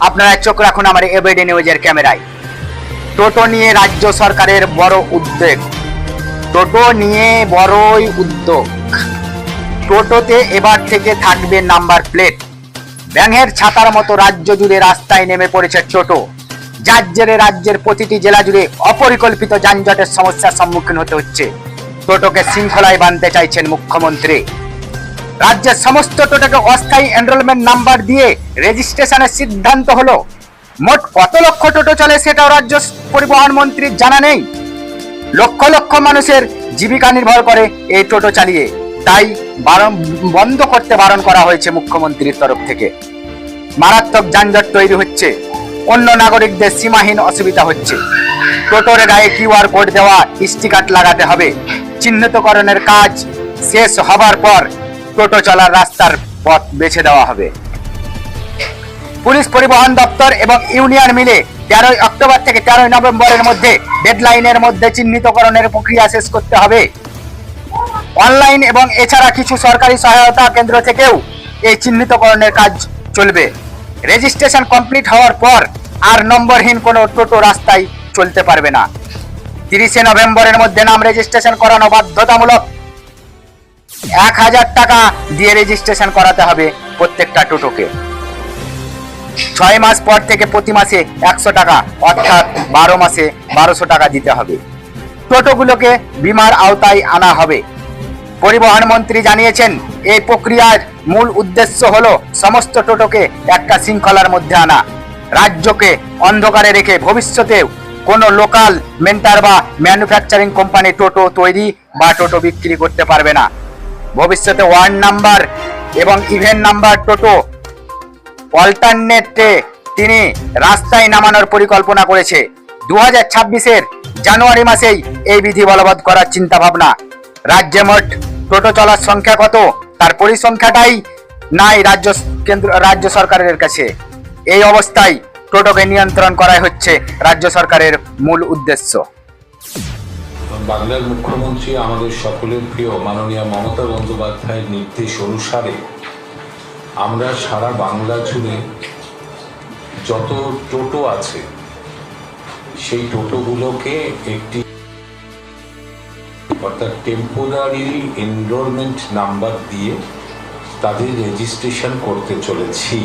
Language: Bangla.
আপনারা চোখ রাখুন আমার এবিডি নিউজের ক্যামেরায়। টোটো নিয়ে রাজ্য সরকারের বড় উদ্যোগ। টোটো নিয়ে বড়ই উদ্যোগ। টোটোতে এবার থেকে থাকবে নাম্বার প্লেট। ব্যাঙের ছাতার মতো রাজ্য জুড়ে রাস্তায় নেমে পড়েছে টোটো। যার জেরে রাজ্যের প্রতিটি জেলা জুড়ে অপরিকল্পিত যানজটের সমস্যার সম্মুখীন হতে হচ্ছে। টোটোকে শৃঙ্খলায় বাঁধতে চাইছেন মুখ্যমন্ত্রী। রাজ্যের সমস্ত টোটোকে অস্থায়ী এনরোলমেন্ট নাম্বার দিয়ে রেজিস্ট্রেশনের সিদ্ধান্ত হলো। মোট কত লক্ষ টোটো চলে সেটাও রাজ্য পরিবহন মন্ত্রীর জানা নেই। লক্ষ লক্ষ মানুষের জীবিকা নির্ভর করে এই টোটো চালিয়ে। তাই বন্ধ করতে বারণ করা হয়েছে মুখ্যমন্ত্রীর তরফ থেকে। মারাত্মক যানজট তৈরি হচ্ছে। অন্য নাগরিকদের সীমাহীন অসুবিধা হচ্ছে। টোটোর গায়ে কিউআর কোড দেওয়া, স্টিকার লাগাতে হবে। চিহ্নিতকরণের কাজ শেষ হবার পর টোটো চলার রাস্তার পথ বেছে দেওয়া হবে। পুলিশ পরিবহন দপ্তর এবং ইউনিয়ন মিলে তেরোই অক্টোবর থেকে তেরোই নভেম্বরের মধ্যে ডেডলাইনের মধ্যে চিহ্নিতকরণের প্রক্রিয়া শেষ করতে হবে। অনলাইন এবং এছাড়া কিছু সরকারি সহায়তা কেন্দ্র থেকেও এই চিহ্নিতকরণের কাজ চলবে। রেজিস্ট্রেশন কমপ্লিট হওয়ার পর আর নম্বরহীন কোনো টোটো রাস্তায় চলতে পারবে না। তিরিশে নভেম্বরের মধ্যে নাম রেজিস্ট্রেশন করানো বাধ্যতামূলক এক হাজার টাকা দিয়ে রেজিস্ট্রেশন করাতে হবে প্রত্যেকটা টোটোকে। ছয় মাস পর থেকে প্রতি মাসে একশো টাকা, অর্থাৎ বারো মাসে বারোশো টাকা দিতে হবে। টোটোগুলোকে বিমার আওতায় আনা হবে। পরিবহন মন্ত্রী জানিয়েছেন, এই প্রক্রিয়ার মূল উদ্দেশ্য হল সমস্ত টোটোকে একটা শৃঙ্খলার মধ্যে আনা। রাজ্যকে অন্ধকারে রেখে ভবিষ্যতেও কোনো লোকাল মেন্টার বা ম্যানুফ্যাকচারিং কোম্পানি টোটো তৈরি বা টোটো বিক্রি করতে পারবে না। ভবিষ্যতে ওয়ার্ড নাম্বার এবং ইভেন্ট নাম্বার টোটো। অল্টারনেটে তিনি রাস্তায় নামানোর পরিকল্পনা করেছে। দু হাজার ছাব্বিশের জানুয়ারি মাসেই এই বিধি বলবৎ করার চিন্তা ভাবনা রাজ্যে মোট টোটো চলার সংখ্যা কত? তার পরিসংখ্যাটাই নাই রাজ্য কেন্দ্র রাজ্য সরকারের কাছে। এই অবস্থায় টোটোকে নিয়ন্ত্রণ করাই হচ্ছে রাজ্য সরকারের মূল উদ্দেশ্য। বাংলার মুখ্যমন্ত্রী আমাদের সকলের প্রিয় মাননীয় মমতা বন্দ্যোপাধ্যায়ের নির্দেশ অনুসারে আমরা সারা বাংলা জুড়ে যত টোটো আছে, সেই টোটোগুলোকে একটি অর্থাৎ টেম্পোরারি এনরোলমেন্ট নাম্বার দিয়ে তাদের রেজিস্ট্রেশন করতে চলেছি।